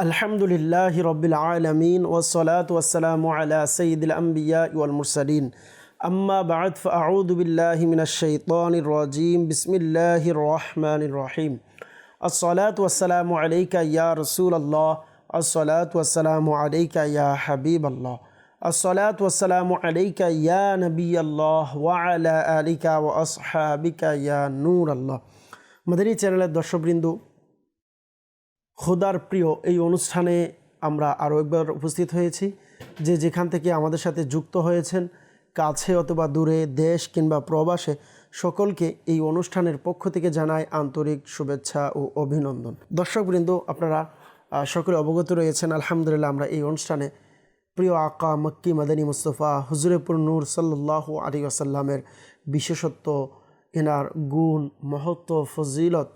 الحمد لله رب العالمين والصلاة والسلام على سيد الأنبياء والمرسلين أما بعد فأعوذ بالله من الشيطان الرجيم بسم الله الرحمن الرحيم الصلاة والسلام عليك يا رسول الله الصلاة والسلام عليك يا حبيب الله الصلاة والسلام عليك يا نبي الله وعلى آلك وأصحابك يا نور الله مدني চ্যানেলের দর্শকবৃন্দ খোদার প্রিয় এই অনুষ্ঠানে আমরা আরও একবার উপস্থিত হয়েছি যে যেখান থেকে আমাদের সাথে যুক্ত হয়েছেন, কাছে অথবা দূরে, দেশ কিংবা প্রবাসে, সকলকে এই অনুষ্ঠানের পক্ষ থেকে জানায় আন্তরিক শুভেচ্ছা ও অভিনন্দন। দর্শকবৃন্দ, আপনারা সকলে অবগত রয়েছেন, আলহামদুলিল্লাহ আমরা এই অনুষ্ঠানে প্রিয় আকা মক্কি মাদানী মুস্তফা হুজুরেপুর নূর সাল্লাহ আলী আসাল্লামের বিশেষত্ব, এনার গুণ, মহত্ব, ফজিলত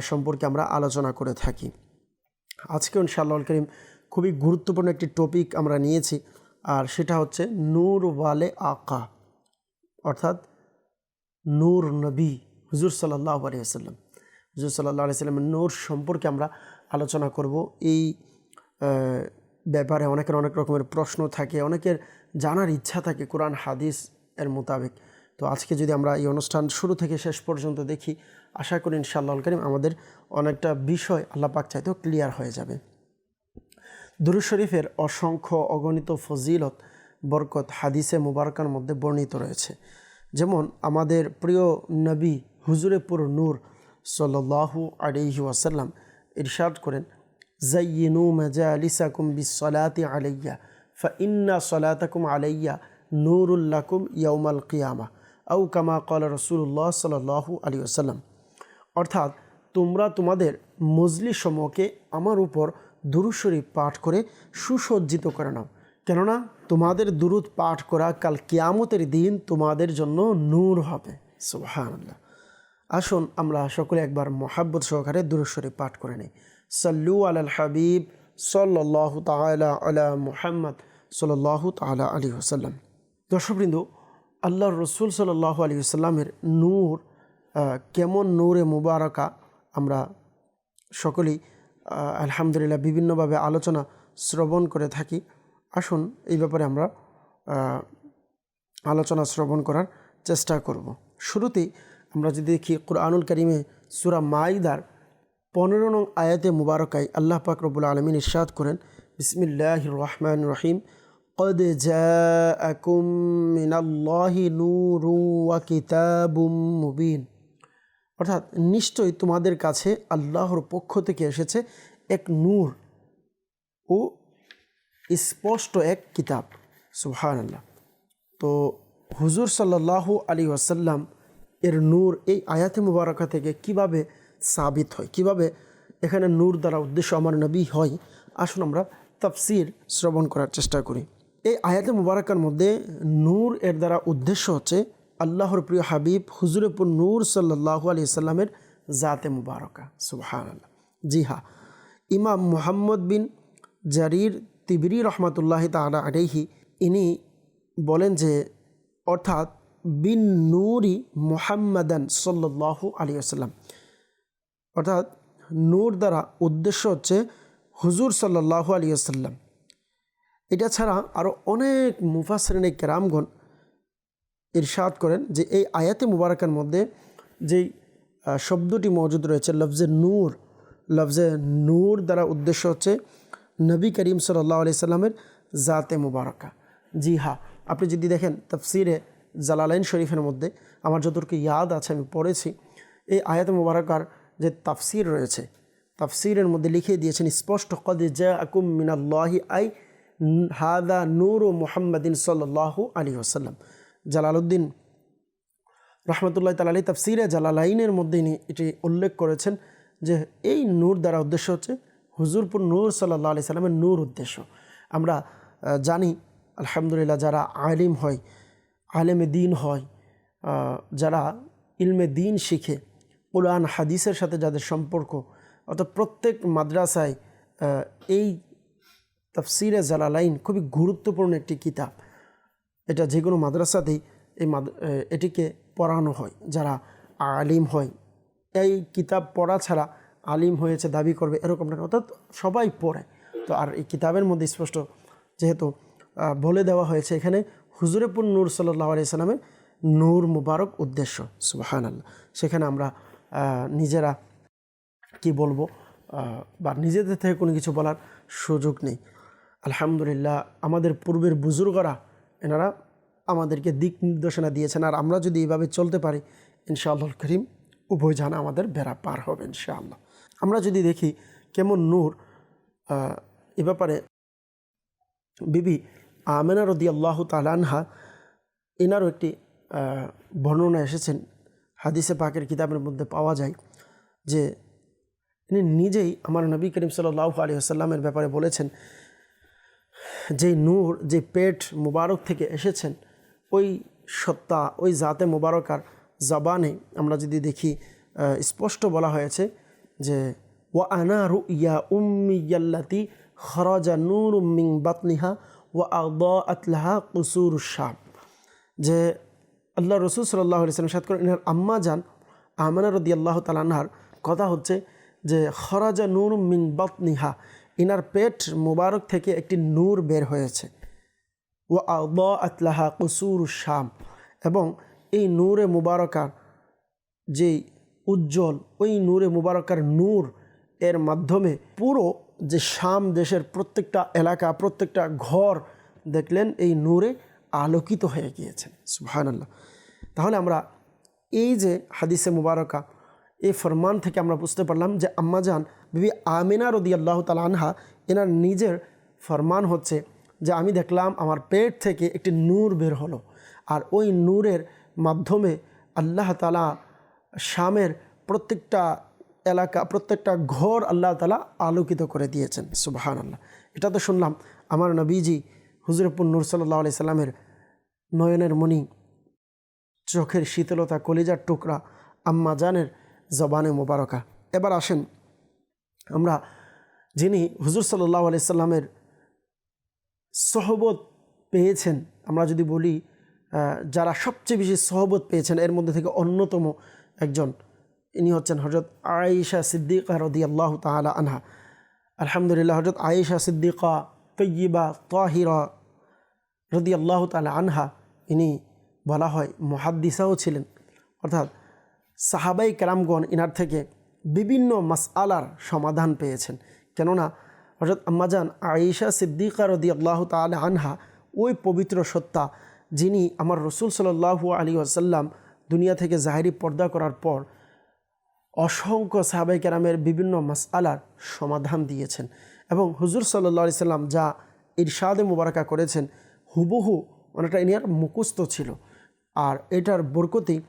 সম্পর্কে আমরা আলোচনা করে থাকি। আজকে ইনশাআল্লাহ করিম খুবই গুরুত্বপূর্ণ একটি টপিক আমরা নিয়েছি। আর সেটা হচ্ছে নূর ওয়ালে আকা, অর্থাৎ নূর নবী হুজুর সাল্লাহ আলী আসাল্লাম হুজুর সাল্লাহ আলি সাল্লামের নূর সম্পর্কে আমরা আলোচনা করব। এই ব্যাপারে অনেকের অনেক রকমের প্রশ্ন থাকে, অনেকের জানার ইচ্ছা থাকে কোরআন, হাদিস এর মোতাবেক। তো আজকে যদি আমরা এই অনুষ্ঠান শুরু থেকে শেষ পর্যন্ত দেখি, আশা করি ইনশাআল্লাহ করিম আমাদের অনেকটা বিষয় আল্লাহ পাক চাইতেও ক্লিয়ার হয়ে যাবে। দুরুদ শরীফের অসংখ্য অগণিত ফজিলত, বরকত হাদিসে মুবারকার মধ্যে বর্ণিত রয়েছে। যেমন আমাদের প্রিয় নবী হুজুরে পুর নূর সাল্লাহু আলিহি ওয়াসাল্লাম ইরশাদ করেন, জাইয়িনু মাজা আলিসাকুম বিসলাতি আলাইয়া, ফা ইন্না সলাতাকুম আলাইয়া নূরুল্লাকুম ইয়াউমাল কিয়ামা। আউ কামা কল রসুল্লাহ সাল্লাহু আলী আসাল্লাম অর্থাৎ তোমরা তোমাদের মজলি সমূহকে আমার উপর দুরুশরী পাঠ করে সুসজ্জিত করে নাও। কেননা তোমাদের দুরুদ পাঠ করা কাল কিয়ামতের দিন তোমাদের জন্য নূর হবে। সুবহানাল্লাহ। আসুন আমরা সকলে একবার মোহাব্বত সহকারে দুরুশরী পাঠ করে নিই। সাল্লু আলাল হাবিব সাল্লাহ তালা আলা মুহাম্মদ সাল্লাহ তালা আলী ওসাল্লাম দর্শকবৃন্দ আল্লাহর রসুল সাল্লাহ আলী সাল্লামের নূর কেমন নূরে মুবারকা আমরা সকলেই আলহামদুলিল্লাহ বিভিন্নভাবে আলোচনা শ্রবণ করে থাকি। আসুন এই ব্যাপারে আমরা আলোচনা শ্রবণ করার চেষ্টা করব। শুরুতেই আমরা যদি দেখি কোরআনুল করিমে সুরা মাইদার পনেরো নং আয়াতে মুবারকায় আল্লাহ পাক রব্বুল আলমিন ইরশাদ করেন বিসমিল্লাহ রহমান রহিম। قد جاءكم من الله نور وكتاب مبين অর্থাৎ নিশ্চয়ই তোমাদের কাছে আল্লাহর পক্ষ থেকে এসেছে এক নূর ও স্পষ্ট এক কিতাব সুবহান আল্লাহ তো হুজুর সাল্লাহ আলী ওয়াসাল্লাম এর নূর এই আয়াতে মুবারকা থেকে কিভাবে সাবিত হয় কিভাবে এখানে নূর দ্বারা উদ্দেশ্য আমার নবী হয় আসুন আমরা তাফসির শ্রবণ করার চেষ্টা করি এই আয়াতে মুবারকার মধ্যে নূর এর দ্বারা উদ্দেশ্য হচ্ছে আল্লাহর প্রিয় হাবিব হুজুরপুর নূর সাল্লাহ আলি সাল্লামের জাতে মুবারকা। সুবহান আল্লাহ জি হা ইমাম মুহাম্মদ বিন জারির তিবরি রহমতুল্লাহ তালা আলাইহি, ইনি বলেন যে, অর্থাৎ বিন নূরি মুহাম্মাদান সাল্লাহ আলী আসাল্লাম অর্থাৎ নূর দ্বারা উদ্দেশ্য হচ্ছে হুজুর সাল্লাহ আলী আসাল্লাম এটা ছাড়া আরও অনেক মুফাসরিনে কেরামগণ ইরশাদ করেন যে এই আয়াতে মুবারকের মধ্যে যেই শব্দটি মজুদ রয়েছে, লফজে নূর লফজে নূর দ্বারা উদ্দেশ্য হচ্ছে নবী করিম সাল্লাহ আলি সাল্লামের জাতে মুবারকা। জি হা আপনি যদি দেখেন তফসিরে জালালাইন শরীফের মধ্যে, আমার যতটুকু ইয়াদ আছে আমি পড়েছি, এই আয়াতে মুবারকার যে তাফসির রয়েছে, তাফসিরের মধ্যে লিখে দিয়েছেন স্পষ্ট, কদ জা আকুম মিনাল্লাহি আই হাদা নূর ও মুহাম্মদিন সাল্লাহ আলী আসাল্লাম জালালউদ্দিন রহমতুল্লাহ তাল আলী তাফসিরে জালালাইনের মধ্যে এটি উল্লেখ করেছেন যে এই নূর দ্বারা উদ্দেশ্য হচ্ছে হুজুরপুর নূর সাল্লাহ আলি সাল্লামের নূর উদ্দেশ্য। আমরা জানি, আলহামদুলিল্লাহ, যারা আলিম হয়, আলেমে দিন হয় যারা ইলমে দিন শিখে, কোরআন, হাদিসের সাথে যাদের সম্পর্ক, অর্থাৎ প্রত্যেক মাদ্রাসায় এই তাফসিরে জালালাইন খুবই গুরুত্বপূর্ণ একটি কিতাব। এটা যে কোনো মাদ্রাসাতেই এই এটিকে পড়ানো হয়, যারা আলিম হয়। এই কিতাব পড়া ছাড়া আলিম হয়েছে, দাবি করবে এরকম না, অর্থাৎ সবাই পড়ে। তো আর এই কিতাবের মধ্যে স্পষ্ট যেহেতু বলে দেওয়া হয়েছে এখানে, হুজুরেপুর নূর সাল্লাহ আলি সাল্লামের নূর মুবারক উদ্দেশ্য সুবাহান আল্লাহ সেখানে আমরা নিজেরা কি বলব বা নিজেদের থেকে কোনো কিছু বলার সুযোগ নেই। আলহামদুলিল্লাহ, আমাদের পূর্বের বুজুর্গরা, এনারা আমাদেরকে দিক নির্দেশনা দিয়েছেন। আর আমরা যদি এইভাবে চলতে পারি, ইনশাআল্লাহ করিম, উভয় জানা আমাদের বেড়া পার হবে, ইনশাআল্লাহ। আমরা যদি দেখি কেমন নূর এ ব্যাপারে বিবি আমেনা রদি আল্লাহ তালানহা এনারও একটি বর্ণনা এসেছেন, হাদিসে পাকের কিতাবের মধ্যে পাওয়া যায় যে, তিনি নিজেই আমার নবী করিম সাল্লাহ আলী আসাল্লামের ব্যাপারে বলেছেন যে নূর, যে পেট মুবারক থেকে এসেছেন, ওই সত্তা, ওই জাতে মুবারকার জবানে আমরা যদি দেখি স্পষ্ট বলা হয়েছে যে, ওয়া আনা রু ইয়া উম্মিয়াল্লাতি খরাজা নূর মিং বাতনিহা ওয়া আদা আতলাহা কুসুর শাম যে আল্লাহ রসুল সাল্লাহ ইসলাম সাদ করেন, এনার আম্মা যান, আমানা রদি আল্লাহ তালানহার কথা হচ্ছে যে, খরাজা নূর মিন বাতনিহা। ইনার পেট মুবারক থেকে একটি নূর বের হয়েছে। ও আতলাহা কুসুর শাম। এবং এই নূরে মুবারকার যে উজ্জ্বল, ওই নূরে মুবারকার নূর এর মাধ্যমে পুরো যে শাম দেশের প্রত্যেকটা এলাকা, প্রত্যেকটা ঘর দেখলেন, এই নূরে আলোকিত হয়ে গিয়েছেন সুবহানাল্লাহ। তাহলে আমরা এই যে হাদিসে মুবারকা, এই ফরমান থেকে আমরা বুঝতে পারলাম যে আম্মাজান বিবি আমিনা রদি আল্লাহ তালা আনহা, এনার নিজের ফরমান হচ্ছে যে আমি দেখলাম আমার পেট থেকে একটি নূর বের হলো। আর ওই নূরের মাধ্যমে আল্লাহ তালা শামের প্রত্যেকটা এলাকা, প্রত্যেকটা ঘর আল্লাহ তালা আলোকিত করে দিয়েছেন। সুবাহান আল্লাহ এটা তো শুনলাম আমার নবীজি হুজুরপুর নূর সাল্লাহ আলি সাল্লামের নয়নের মণি, চোখের শীতলতা কলিজার টুকরা আম্মা জানের জবানে মোবারকা। এবার আসেন আমরা যিনি হুজুর সাল্লাহ আলাইসাল্লামের সহবত পেয়েছেন, আমরা যদি বলি যারা সবচেয়ে বেশি সহবত পেয়েছেন, এর মধ্যে থেকে অন্যতম একজন, ইনি হচ্ছেন হজরত আয়েশা সিদ্দিকা রদি আল্লাহ তালা আনহা। আলহামদুলিল্লাহ হজরত আয়েশা সিদ্দিকা তৈয়িবা তাহিরা রদি আল্লাহ তালা আনহা, ইনি বলা হয় মহাদ্দিসাও ছিলেন। অর্থাৎ সাহাবাই কেরামগণ, ইনার থেকে বিভিন্ন মাসআলার সমাধান পেয়েছেন। কেননা হজরত আম্মাজান আয়েশা সিদ্দিকা রদি আল্লাহ তালা আনহা ওই পবিত্র সত্তা যিনি আমার রসুল সাল্লাহু আলী আসাল্লাম দুনিয়া থেকে জাহেরি পর্দা করার পর অসংখ্য সাহাবাই কেরামের বিভিন্ন মাসআলার সমাধান দিয়েছেন এবং হুজুর সাল্লা সাল্লাম যা ইরশাদে মুবারকা করেছেন হুবহু অনেকটা ইনিয়ার মুখস্থ ছিল। আর এটার বরকতি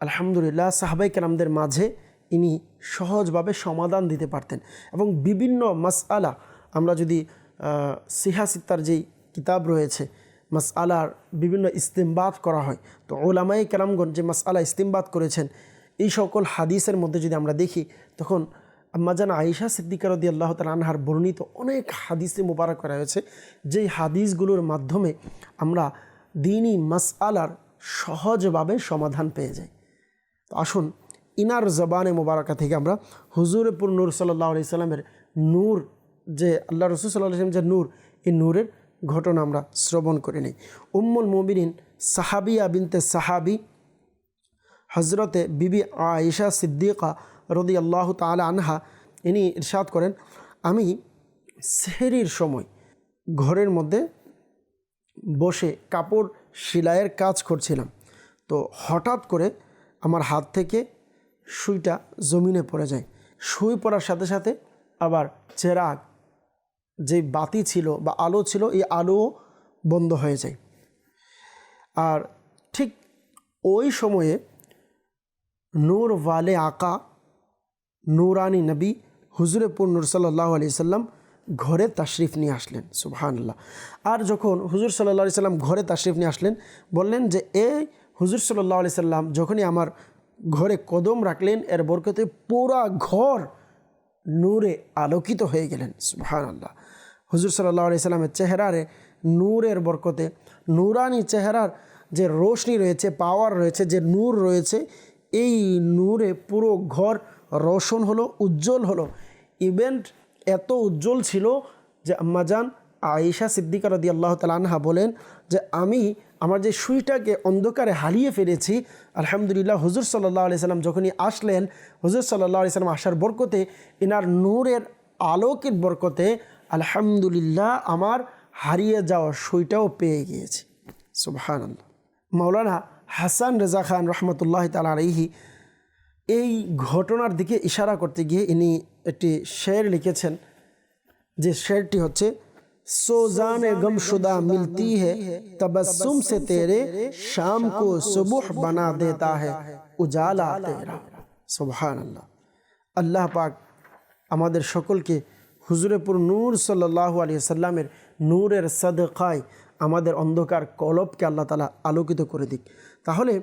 আলহামদুলিল্লাহ সাহাবাই কেরামদের মাঝে ইনি সহজভাবে সমাধান দিতে পারতেন। এবং বিভিন্ন মাসআলা, আমরা যদি সিহা সিত্তার যেই কিতাব রয়েছে, মাসআলার বিভিন্ন ইস্তেমবাদ করা হয়, তো ওলামাই কেরামগণ যে মাসআলা ইস্তেমবাদ করেছেন, এই সকল হাদিসের মধ্যে যদি আমরা দেখি, তখন আম্মাজান আয়েশা সিদ্দিকা রদি আল্লাহ তাল আনহার বর্ণিত অনেক হাদিসে মোবারক করা হয়েছে, যেই হাদিসগুলোর মাধ্যমে আমরা দিনই মাসআলার সহজভাবে সমাধান পেয়ে যাই। তো আসুন ইনার জবানে মোবারকা থেকে আমরা হুজুরপুর নূর সাল্লাহ আলি সাল্লামের নূর যে আল্লাহ রসুল সাল্লাহ সাল্লাম যে নূর, এই নূরের ঘটনা আমরা শ্রবণ করে নিই। উম্মুল মোমিনিন সাহাবিয়া বিনতে সাহাবি হজরতে বিবি আয়েশা সিদ্দিকা রদি আল্লাহ তালা আনহা, ইনি ইরশাদ করেন, আমি সেহরির সময় ঘরের মধ্যে বসে কাপড় সেলাইয়ের কাজ করছিলাম। তো হঠাৎ করে আমার হাত থেকে সুইটা জমিনে পড়ে যায়। সুই পড়ার সাথে সাথে আবার চেরাগ যে বাতি ছিল বা আলো ছিল, এই আলোও বন্ধ হয়ে যায়। আর ঠিক ওই সময়ে নূর ওয়ালে আকা, নূরানি নবী হুজুরে নূর সাল্লাহ আলি সাল্লাম ঘরে তাশরিফ নিয়ে আসলেন, সুবহানাল্লাহ। আর যখন হুজুর সাল্লাহ আলি সাল্লাম ঘরে তাশরিফ নিয়ে আসলেন, বললেন যে, এই হুজুর সাল্লাহ আলি সাল্লাম, যখনই আমার ঘরে কদম রাখলেন, এর বরকতে পুরা ঘর নূরে আলোকিত হয়ে গেলেন সুহান আল্লাহ হুজুর সাল্লাহ আলি সাল্লামের চেহারারে নূরের বরকতে, নূরানি চেহারার যে রোশনি রয়েছে পাওয়ার রয়েছে, যে নূর রয়েছে, এই নূরে পুরো ঘর রোশন হলো, উজ্জ্বল হলো। ইভেন্ট এত উজ্জ্বল ছিল যে আম্মাজান আয়েশা সিদ্দিকা রদি আল্লাহ তালানহা বলেন যে, আমি আমার যে সুইটাকে অন্ধকারে হারিয়ে ফেলেছি, আলহামদুলিল্লাহ হুজুর সাল্লাহ আলি সাল্লাম যখনই আসলেন, হুজুর সাল্লাহ আলি সাল্লাম আসার বরকতে এনার নূরের আলোকের বরকতে, আলহামদুলিল্লাহ আমার হারিয়ে যাওয়া সুইটাও পেয়ে গিয়েছি। আল্লাহ মৌলানা হাসান রেজা খান রহমতুল্লাহ তালা আলহি এই ঘটনার দিকে ইশারা করতে গিয়ে ইনি একটি শের লিখেছেন, যে শেরটি হচ্ছে सोजान गम शुदा मिलती है तबस्सुम से तेरे शाम को सुबह बना देता है उजाला तेरा সুবহান আল্লাহ আল্লাহ পাক আমাদের সকলকে হুজুরেপুর নূর সাল্লাহ আলী সাল্লামের নূরের সদকায় আমাদের অন্ধকার কলবকে আল্লাহ তালা আলোকিত করে দিক তাহলে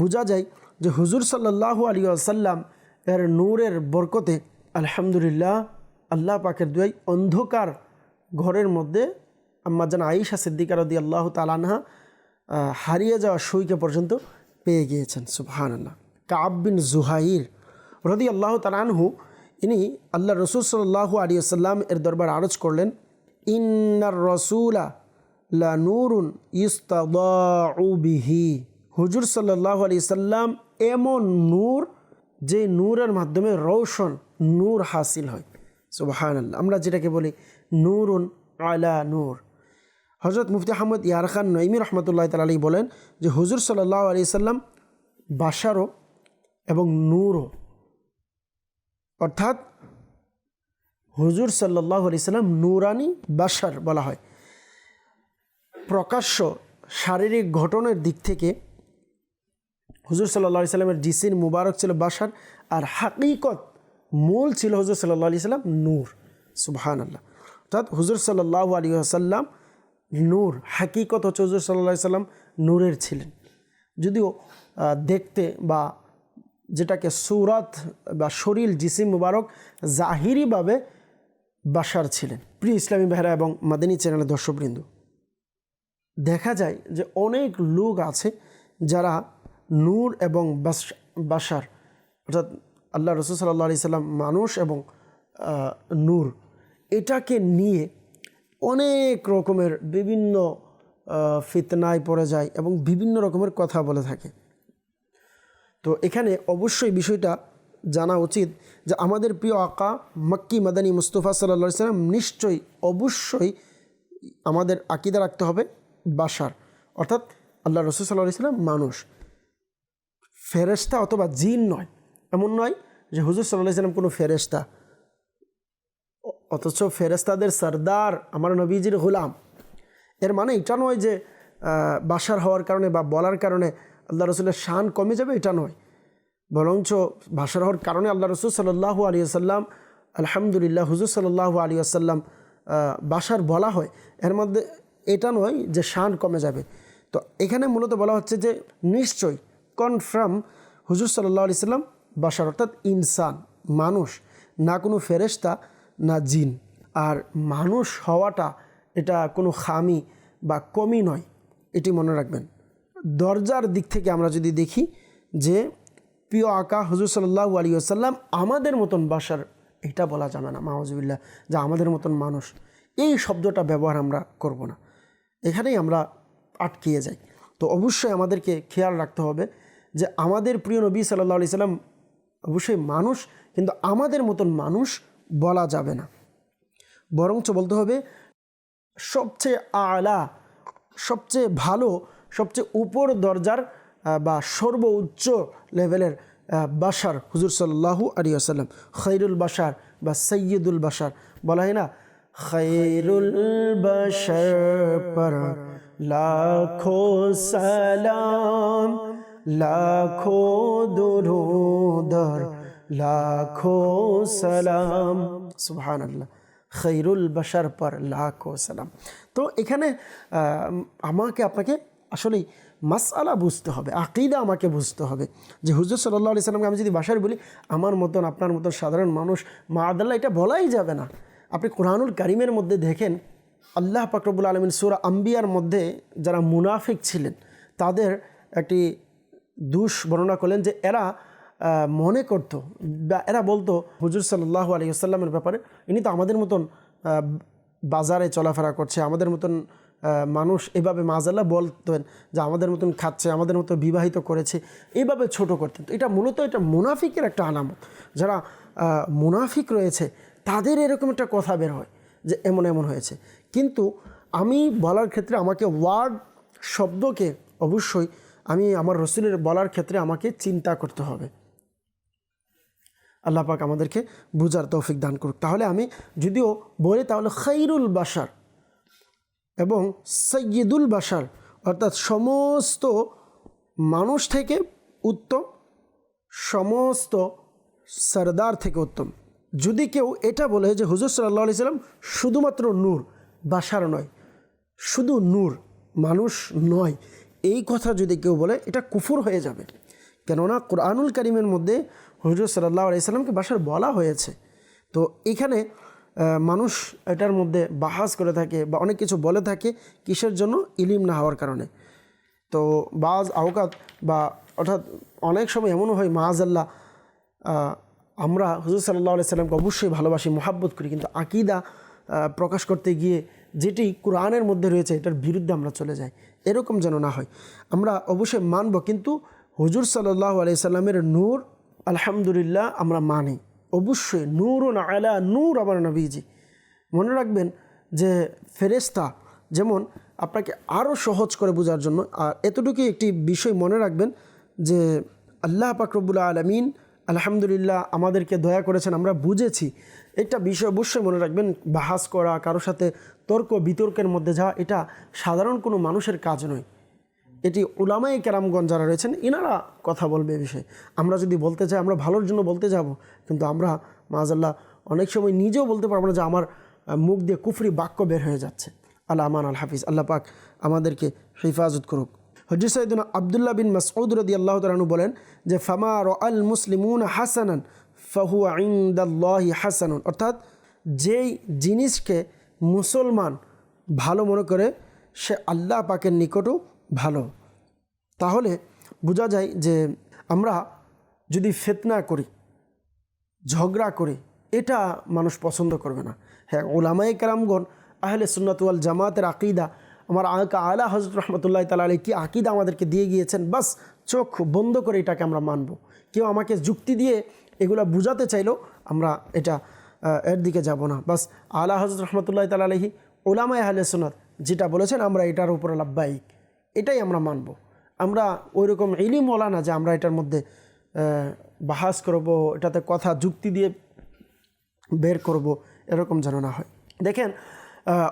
বোঝা যায় যে হুজুর সাল্লাহ আলী আসাল্লাম এর নূরের বরকতে আলহামদুলিল্লাহ আল্লাহ পাকের দুয়াই অন্ধকার ঘরের মধ্যে আম্মাজান আইসা সিদ্দিকার রদি আল্লাহ তালানহা হারিয়ে যাওয়া সইকে পর্যন্ত পেয়ে গিয়েছেন সুবহান আল্লাহ কাব বিন জুহাইর রদি আল্লাহ তালানহু ইনি আল্লাহ রসুল সাল্লাহ আলী আসাল্লাম এর দরবার আরজ করলেন, ইন্নার রসুলা লা নুরুন ইস্তাবিহি হুজুর সাল্লাহ আলী সাল্লাম এমন নূর যে নূরের মাধ্যমে রৌশন নূর হাসিল হয় সুবাহান আমরা যেটাকে বলি নূরুন আলা নূর। হজরত মুফতি আহমদ ইয়ার খান নঈমি রহমতুল্লাহ তালী বলেন যে, হুজুর সাল্লাহ আলি সাল্লাম বাসারও এবং নূরও অর্থাৎ হুজুর সাল্লাহ আলি সাল্লাম নূরানি বাসার বলা হয়। প্রকাশ্য শারীরিক ঘটনের দিক থেকে হুজুর সাল্লাহ আলি সাল্লামের জিসির মুবারক ছিল বাসার আর হাকিকত মূল ছিল হুজুর সাল্লাহ আলি সাল্লাম নূর। সুবহান আল্লাহ অর্থাৎ হুজুর সাল্লাহ আলী আসাল্লাম নূর, হাকিকত হচ্ছে হুজুর সাল্লাহ সাল্লাম নূরের ছিলেন। যদিও দেখতে বা যেটাকে সুরাত বা শরীর, জিসিম মুবারক জাহিরিভাবে বাসার ছিলেন। প্রিয় ইসলামী বেহরা এবং মাদিনী চ্যানেলের দর্শকবৃন্দ, দেখা যায় যে অনেক লোক আছে যারা নূর এবং বাসার অর্থাৎ আল্লাহ রসুল সাল্লাহ আলি সাল্লাম মানুষ এবং নূর এটাকে নিয়ে অনেক রকমের বিভিন্ন ফিতনায় পড়ে যায় এবং বিভিন্ন রকমের কথা বলে থাকে। তো এখানে অবশ্যই বিষয়টা জানা উচিত যে আমাদের প্রিয় আকা মক্কি মাদানী মুস্তফা সাল্লা সাল্লাম নিশ্চয়ই অবশ্যই আমাদের আকিদা রাখতে হবে বাসার। অর্থাৎ আল্লাহ রসুল সাল্লাহ সাল্লাম মানুষ। ফেরেস্তা অথবা জিন নয়। এমন নয় যে হুজুর সাল্লাহ সাল্লাম কোনো ফেরেস্তা অথচ ফেরেস্তাদের সর্দার আমার নবীজির গোলাম। এর মানে এটা নয় যে বাসার হওয়ার কারণে বা বলার কারণে আল্লাহ রসুলের শান কমে যাবে, এটা নয়। বরঞ্চ ভাষার হওয়ার কারণে আল্লাহ রসুল সাল্লাহ আলী আসাল্লাম আলহামদুলিল্লাহ হুজুর সাল্লাহ আলী আসাল্লাম বাসার বলা হয়। এর মধ্যে এটা নয় যে শান কমে যাবে। তো এখানে মূলত বলা হচ্ছে যে, নিশ্চয়ই কনফার্ম হুজুর সাল্লাহ আলি সাল্লাম বাসার অর্থাৎ ইনসান, মানুষ, না কোনো ফেরেস্তা না জিন। আর মানুষ হওয়াটা এটা কোনো খামি বা কমই নয়, এটি মনে রাখবেন। দরজার দিক থেকে আমরা যদি দেখি যে প্রিয় আকা হুজুর সাল্লাহ আলী আসাল্লাম আমাদের মতন বাসার, এটা বলা যাবে না মাহজুবিল্লাহ যে আমাদের মতন মানুষ, এই শব্দটা ব্যবহার আমরা করব না। এখানেই আমরা আটকিয়ে যাই। তো অবশ্যই আমাদেরকে খেয়াল রাখতে হবে যে আমাদের প্রিয় নবী সাল্লাহ আলি সাল্লাম অবশ্যই মানুষ, কিন্তু আমাদের মতন মানুষ বলা যাবে না। বরঞ্চ বলতে হবে, সবচেয়ে আলা, সবচেয়ে ভালো, সবচেয়ে উপর দরজার বা সর্বোচ্চ লেভেলের বাসার হুজুর সাল্লাহু আলী আসাল্লাম খৈরুল বাসার বা সৈয়দুল বাসার বলা হয় না খৈরুল বাসার লাখো সালাম, লাখো দুরুদর লাখো সালাম। সুবহান আল্লাহ খৈরুল বাসার পর লাখো সালাম। তো এখানে আমাকে আপনাকে আসলেই মাসআলা বুঝতে হবে, আকিদা আমাকে বুঝতে হবে। যে হুজুর সাল্লাহ আলি সাল্লামকে আমি যদি বাসার বলি, আমার মতন, আপনার মতন সাধারণ মানুষ, মা আদাল্লাহ এটা বলাই যাবে না। আপনি কোরআনুল কারিমের মধ্যে দেখেন, আল্লাহ পাকরবুল আলমিন সুরা আম্বিয়ার মধ্যে যারা মুনাফিক ছিলেন, তাদের একটি দুষ বর্ণনা করলেন যে এরা মনে করতো। বা এরা বলতো, হুজুর সাল্লাহ আলী আসাল্লামের ব্যাপারে ইনি তো আমাদের মতন বাজারে চলাফেরা করছে, আমাদের মতন মানুষ এভাবে মাজাল্লাহ বলতেন যে আমাদের মতন খাচ্ছে, আমাদের মতো বিবাহিত করেছে এইভাবে ছোট করতেন। তো এটা মূলত এটা মুনাফিকের একটা আলামত যারা মুনাফিক রয়েছে, তাদের এরকম একটা কথা বের হয় যে এমন এমন হয়েছে। কিন্তু আমি বলার ক্ষেত্রে আমাকে ওয়ার্ড শব্দকে অবশ্যই আমি আমার রসুলের বলার ক্ষেত্রে আমাকে চিন্তা করতে হবে। আল্লাহ পাক আমাদেরকে বুঝার তৌফিক দান করুক। তাহলে আমি যদিও বলি, তাহলে খৈরুল বাসার এবং সৈয়দুল বাসার অর্থাৎ সমস্ত মানুষ থেকে উত্তম, সমস্ত সরদার থেকে উত্তম। যদি কেউ এটা বলে যে হুজুর সাল্লাহ আলি সাল্লাম শুধুমাত্র নূর বাসার নয়, শুধু নূর, মানুষ নয়, এই কথা যদি কেউ বলে, এটা কুফুর হয়ে যাবে। কেননা কোরআনুল করিমের মধ্যে হুজুর সাল্লাহ আলাইসাল্লামকে বাসার বলা হয়েছে। তো এখানে মানুষ এটার মধ্যে বাহাস করে থাকে বা অনেক কিছু বলে থাকে কিসের জন্য? ইলিম না হওয়ার কারণে। তো বাজ আওকাত বা অর্থাৎ অনেক সময় এমনও হয় মাহাজাল্লাহ আমরা হুজুর সাল্লাহ সাল্লামকে অবশ্যই ভালোবাসি, মোহাব্বত করি, কিন্তু আকিদা প্রকাশ করতে গিয়ে যেটি কোরআনের মধ্যে রয়েছে, এটার বিরুদ্ধে আমরা চলে যাই। এরকম যেন না হয়। আমরা অবশ্যই মানব, কিন্তু হুজুর সাল্লাহ আলি সাল্লামের নূর আলহামদুলিল্লাহ আমরা মানি। অবশ্যই নূর আলা নূর আমার নবীজি। মনে রাখবেন যে ফেরেস্তা যেমন আপনাকে আরও সহজ করে বোঝার জন্য, আর এতটুকুই একটি বিষয় মনে রাখবেন যে আল্লাহ পাকরবুল্লা আলমিন আলহামদুলিল্লাহ আমাদেরকে দয়া করেছেন, আমরা বুঝেছি। একটা বিষয় অবশ্যই মনে রাখবেন, বাহাস করা কারোর সাথে তর্ক বিতর্কের মধ্যে যাওয়া, এটা সাধারণ কোনো মানুষের কাজ নয়। এটি উলামাই কেরামগঞ্জ যারা রয়েছেন, ইনারা কথা বলবে এ বিষয়ে। আমরা যদি বলতে চাই, আমরা ভালোর জন্য বলতে যাব, কিন্তু আমরা মাজাল্লাহ অনেক সময় নিজেও বলতে পারব না যে আমার মুখ দিয়ে কুফরি বাক্য বের হয়ে যাচ্ছে। আল্লাহ আমান আল হাফিজ, আল্লাহ পাক আমাদেরকে হেফাজত করুক। হজর সৈদুল আবদুল্লাহ বিন মাসউদ রদি আল্লাহ তালু বলেন যে, ফামা আল মুসলিমুন হাসানান ফাহু আইন্দাল্লাহি হাসানুন। অর্থাৎ, যেই জিনিসকে মুসলমান ভালো মনে করে, সে আল্লাহ পাকের নিকটও ভালো। তাহলে বোঝা যায় যে আমরা যদি ফেতনা করি, ঝগড়া করি, এটা মানুষ পছন্দ করবে না। হ্যাঁ ওলামাই কারামগণ, আহলে সুন্নাতুয়াল জামাতের আকিদা, আমার আঁকা আলা হজরত রহমতুল্লাহ তালা আলী কি আকিদা আমাদেরকে দিয়ে গিয়েছেন? বাস, চোখ বন্ধ করে এটাকে আমরা মানব। কেউ আমাকে যুক্তি দিয়ে এগুলা বুঝাতে চাইলেও আমরা এটা এর দিকে যাব না। বাস, আলা হজরত রহমতুল্লাহ তালা আলহি ওলামায় আহলে সুন্নাত, যেটা বলেছেন, আমরা এটার উপর লাভবাহিক এটাই আমরা মানব। আমরা ওই রকম ইলিম ওলা না যে আমরা এটার মধ্যে বাহাস করব, এটাতে কথা যুক্তি দিয়ে বের করব, এরকম যেন না হয়। দেখেন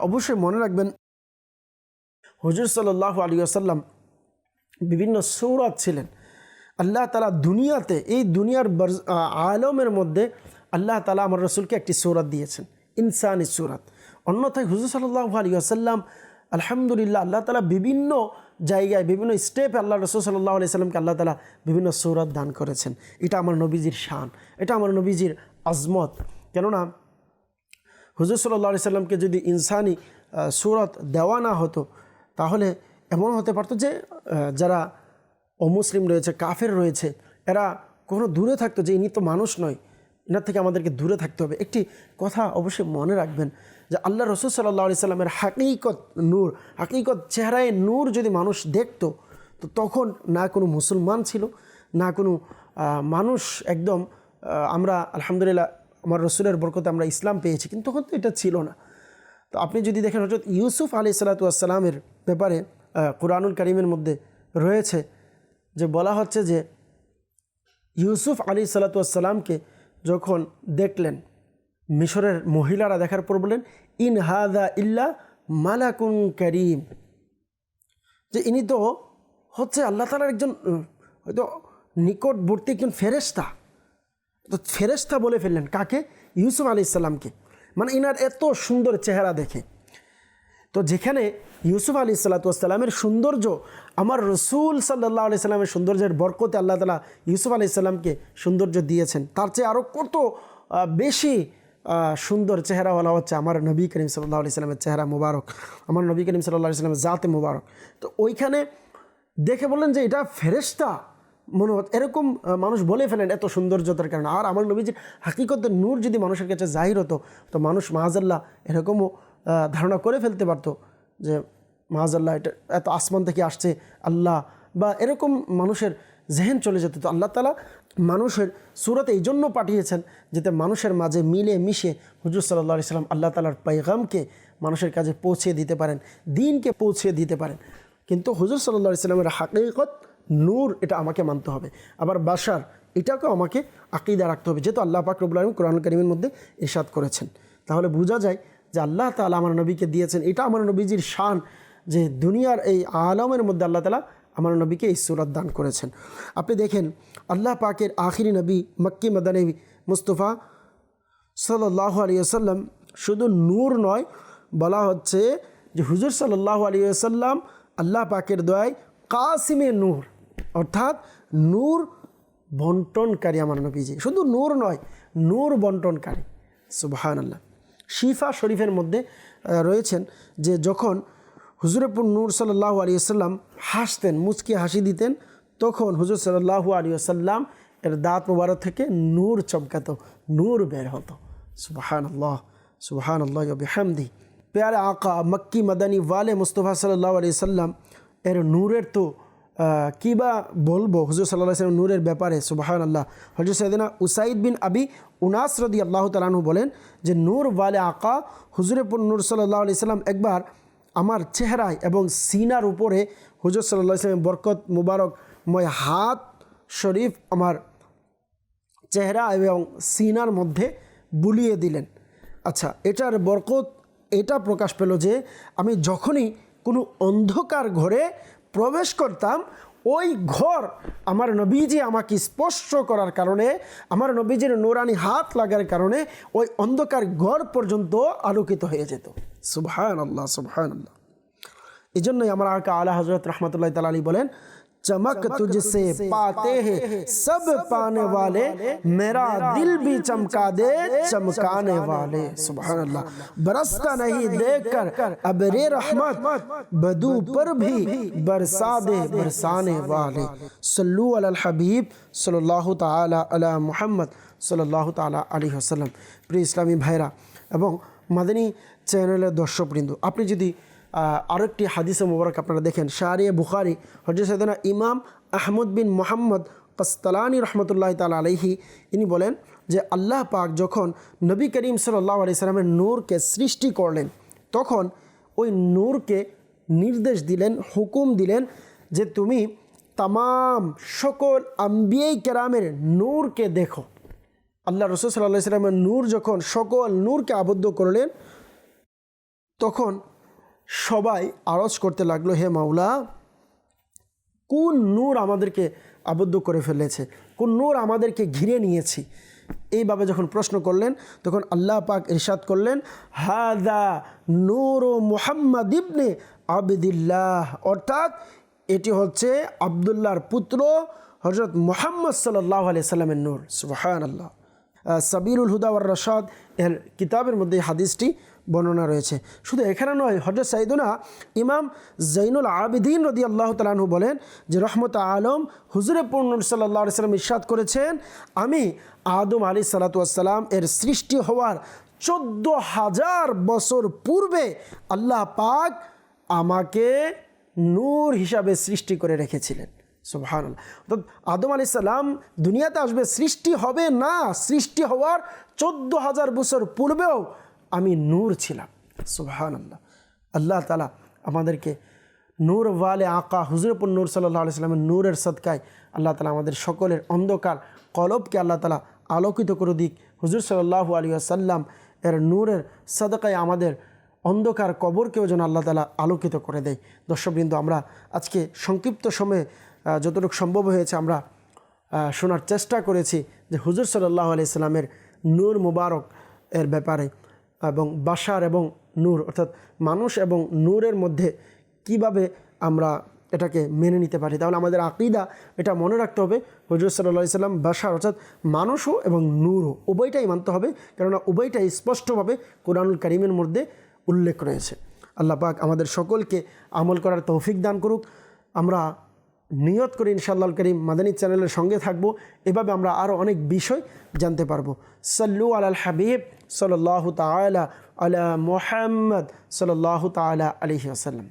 অবশ্যই মনে রাখবেন, হুজুর সাল্লাহ আলী আসাল্লাম বিভিন্ন সৌরত ছিলেন। আল্লাহ তালা দুনিয়াতে, এই দুনিয়ার আলমের মধ্যে আল্লাহ তালা আমার রসুলকে একটি সৌরত দিয়েছেন, ইনসানি সৌরত। অন্যথায় হুজুর সাল্লাহ আলী আসাল্লাম আলহামদুলিল্লাহ আল্লাহ তালা বিভিন্ন জায়গায় বিভিন্ন স্টেপ আল্লাহ রসুল সাল্লাহ আলি সাল্লামকে আল্লাহ তালা বিভিন্ন সৌরত দান করেছেন। এটা আমার নবীজির শান, এটা আমার নবীজির আজমত। কেননা হুজুর সাল্লাহ আলি সাল্লামকে যদি ইনসানি সুরত দেওয়া না হতো, তাহলে এমন হতে পারতো যে যারা অমুসলিম রয়েছে, কাফের রয়েছে, এরা কোনো দূরে থাকতো যে, ইনি তো মানুষ নয়, এনার থেকে আমাদেরকে দূরে থাকতে হবে। একটি কথা অবশ্যই মনে রাখবেন যে আল্লাহ রসুল সাল্লাহ সাল্লামের হাকিকত নূর, হাকিকত চেহারায় নূর যদি মানুষ দেখতো, তো তখন না কোনো মুসলমান ছিল, না কোনো মানুষ একদম আমরা আলহামদুলিল্লাহ আমার রসুলের বরকতে আমরা ইসলাম পেয়েছি, কিন্তু তখন তো এটা ছিল না। তো আপনি যদি দেখেন হজরত ইউসুফ আলি সাল্লাতামের ব্যাপারে কোরআনুল করিমের মধ্যে রয়েছে যে বলা হচ্ছে যে ইউসুফ আলী সাল্লাতামকে যখন দেখলেন, মিশরের মহিলারা দেখার পর বললেন ইন হাদা ইল্লা মালাকুন করিম। যে ইনি তো হচ্ছে আল্লাহ তালার একজন হয়তো নিকটবর্তী একজন ফেরেস্তা তো ফেরেস্তা বলে ফেললেন কাকে? ইউসুফ আলি ইসলামকে মানে ইনার এত সুন্দর চেহারা দেখে। তো যেখানে ইউসুফ আলী সাল্লাতামের সৌন্দর্য, আমার রসুল সাল্লাহ আলি সাল্লামের সৌন্দর্যের বরকতে আল্লাহ তালা ইউসুফ আলি ইসলামকে সৌন্দর্য দিয়েছেন। তার চেয়ে আরও কত বেশি সুন্দর চেহারাওয়ালা হচ্ছে আমার নবী করিম সাল্লাহ আলি সাল্লামের চেহারা মুবারক, আমার নবী করিম সাল্লাহ আলি সাল্লামের জাতে মুবারক। তো ওইখানে দেখে বললেন যে এটা ফেরেস্তা মনে হচ্ছে এরকম মানুষ বলে ফেলেন এত সৌন্দর্যতার কারণে। আর আমার নবীজির হাকিকতের নূর যদি মানুষের কাছে জাহির হতো, তো মানুষ মাহাজাল্লাহ এরকমও ধারণা করে ফেলতে পারতো যে মাহাজাল্লাহ এটা এত আসমান থেকে আসছে আল্লাহ, বা এরকম মানুষের জেহেন চলে যেত। তো আল্লাহ তালা মানুষের সুরতে এই জন্য পাঠিয়েছেন যাতে মানুষের মাঝে মিলে মিশে হুজুর সাল্লাহ সাল্লাম আল্লাহ তালার পাইগামকে মানুষের কাছে পৌঁছে দিতে পারেন, দিনকে পৌঁছে দিতে পারেন। কিন্তু হুজুর সাল্লাহ ইসলামের হাকিকত নূর, এটা আমাকে মানতে হবে। আবার বাসার এটাকেও আমাকে আকিদা রাখতে হবে, যেহেতু আল্লাহ পাক রবুল আলম কোরআন করিমের মধ্যে ইরশাদ করেছেন। তাহলে বোঝা যায় যে আল্লাহ তালা আমার নবীকে দিয়েছেন, এটা আমার নবীজির শান যে দুনিয়ার এই আলমের মধ্যে আল্লাহ তালা আমার নবীকে এই সুরাত দান করেছেন। আপনি দেখেন, আল্লাহ পাকের আখিরি নবী মক্কি মদানী মুস্তফা সাল্লাহ আলিয়াল্লাম শুধু নূর নয়, বলা হচ্ছে যে হুজুর সাল্লাহ আলিয়াল্লাম আল্লাহ পাকের দয়ায় কাসিমে নূর, অর্থাৎ নূর বন্টনকারী আমার নবীজি। শুধু নূর নয়, নূর বন্টনকারী। সুবাহান আল্লাহ শিফা শরীফের মধ্যে রয়েছেন যে যখন হুজুরপুর নূর সাল্লাহ আলী আসাল্লাম হাসতেন, মুচকি হাসি দিতেন। তখন হুজুর সাল্লাহ আলী আসাল্লাম এর দাঁত মোবারক থেকে নূর চমকাতো, নূর বের হতো। সুবাহান আল্লাহ সুবাহান আল্লাহ বেহামদি। প্যারে আকা মক্কি মাদানী ওয়ালে মুস্তফা সাল্লাহ আলি সাল্লাম এর নূরের তো কী বা বলব? হুজুর সাল্লাহ সাল্লাম নূরের ব্যাপারে সুবাহান আল্লাহ সৈদিনা উসাইদ বিন আবি উনাস রদি আল্লাহ তালাহু বলেন যে, নূর ওয়ালে আকা হুজুরপুর নূর সাল্লাহ আলি সাল্লাম একবার আমার চেহারায় এবং সিনার উপরে হুজুর সাল্লাহ ইসলামের বরকত মুবারকময় হাত শরীফ আমার চেহারা এবং সিনার মধ্যে বুলিয়ে দিলেন। আচ্ছা এটার বরকত, এটা প্রকাশ পেল যে আমি যখনই কোনো অন্ধকার ঘরে প্রবেশ করতাম ওই ঘর আমার নবীজি আমাকে স্পর্শ করার কারণে, আমার নবীজির নোরানি হাত লাগার কারণে ওই অন্ধকার ঘর পর্যন্ত আলোকিত হয়ে যেত। সুবহান আল্লাহ সুবহান আল্লাহ এই জন্যই আমার আকা আলা হজরত রহমতুল্লাহ তালী বলেন चमक तुझसे पाते हैं सब पाने वाले मेरा दिल भी चमका दे चमकाने वाले सुबहान अल्लाह बरसता नहीं देखकर अब रे रहमत बदू पर भी बरसा दे बरसाने वाले सल्लू अल हबीब सल्लल्लाहु ताला अला मुहम्मद सल्लल्लाहु ताला আলাইহি ওয়াসাল্লাম প্রিয় ইসলামী ভাইরা এবং মাদানী চ্যানেলের দর্শকবৃন্দ আপনি যদি আহ, আরেকটি হাদিসে মোবারক আপনারা দেখেন। শাহরিয়া বুখারি হজরত সৈদনা ইমাম আহমদ বিন মোহাম্মদ কস্তালানি রহমতুল্লাহ তাল আলহি ইনি বলেন যে আল্লাহ পাক যখন নবী করিম সাল্লাহ আলি নূরকে সৃষ্টি করলেন তখন ওই নূরকে নির্দেশ দিলেন হুকুম দিলেন যে তুমি তাম সকল আম্বিয়াই কেরামের নূরকে দেখো। আল্লাহ রসুল সাল্লাহ সাল্লামের নূর যখন সকল নূরকে আবদ্ধ করলেন তখন সবাই আরজ করতে লাগল, হে মাওলা, কোন নূর আমাদেরকে আবদ্ধ করে ফেলেছে? কোন নূর আমাদেরকে ঘিরে নিয়েছি? এইভাবে যখন প্রশ্ন করলেন, তখন আল্লাহ পাক ইরশাদ করলেন হাদা নূর ও মুহাম্মদ ইবনে আবিদিল্লাহ। অর্থাৎ এটি হচ্ছে আবদুল্লাহর পুত্র হজরত মোহাম্মদ সাল্লাহ আলিয়া সাল্লামের নূর। সুবাহান আল্লাহ সাবিরুল হুদা ওয়ার রশাদ কিতাবের মধ্যে হাদিসটি বর্ণনা রয়েছে। শুধু এখানে নয় হজরত সাইদুনা ইমাম জৈনুল আবিদিন রদি আল্লাহ তালাহু বলেন যে, রহমত আলম হুজুরে পূর্ণ সাল্লাহ সাল্লাম ইরশাদ করেছেন, আমি আদম আলী সালাতাম এর সৃষ্টি হওয়ার চোদ্দ হাজার বছর পূর্বে আল্লাহ পাক আমাকে নূর হিসাবে সৃষ্টি করে রেখেছিলেন। সুবহান আদম আলি সাল্লাম দুনিয়াতে আসবে, সৃষ্টি হবে না, সৃষ্টি হওয়ার চোদ্দ হাজার বছর পূর্বেও আমি নূর ছিলাম। সুবহান আল্লাহ আল্লাহ তালা আমাদেরকে নূর ওয়ালে আকা হুজুরপুর নূর সাল্লাহ আলি সাল্লামের নূরের সদকায় আল্লাহ তালা আমাদের সকলের অন্ধকার কলবকে আল্লাহ তালা আলোকিত করে দিক। হুজুর সাল্লাহু আলী আসাল্লাম এর নূরের সদকায় আমাদের অন্ধকার কবরকেও যেন আল্লাহ তালা আলোকিত করে দেয়। দর্শকবৃন্দ, আমরা আজকে সংক্ষিপ্ত সময়ে যতটুকু সম্ভব হয়েছে আমরা শোনার চেষ্টা করেছি যে হুজুর সাল্লাহ আলি সাল্লামের নূর মুবারক এর ব্যাপারে এবং বাসার এবং নূর, অর্থাৎ মানুষ এবং নূরের মধ্যে কীভাবে আমরা এটাকে মেনে নিতে পারি। তাহলে আমাদের আকিদা এটা মনে রাখতে হবে হজরত সাল্লাহ সাল্লাম বাসার অর্থাৎ মানুষও এবং নূরও, উভয়টাই মানতে হবে, কেননা উভয়টাই স্পষ্টভাবে কোরআনুল করিমের মধ্যে উল্লেখ রয়েছে। আল্লাহ পাক আমাদের সকলকে আমল করার তৌফিক দান করুক। আমরা নিয়ত করে ইনশাআল্লাহ করিম মাদানী চ্যানেলের সঙ্গে থাকব। এভাবে আমরা আরও অনেক বিষয় জানতে পারব। সাল্লু আলাল হাবিব সাল্লাহ তালা আলা মোহাম্মদ সাল্লাহ তালা আলহি আসাল্লাম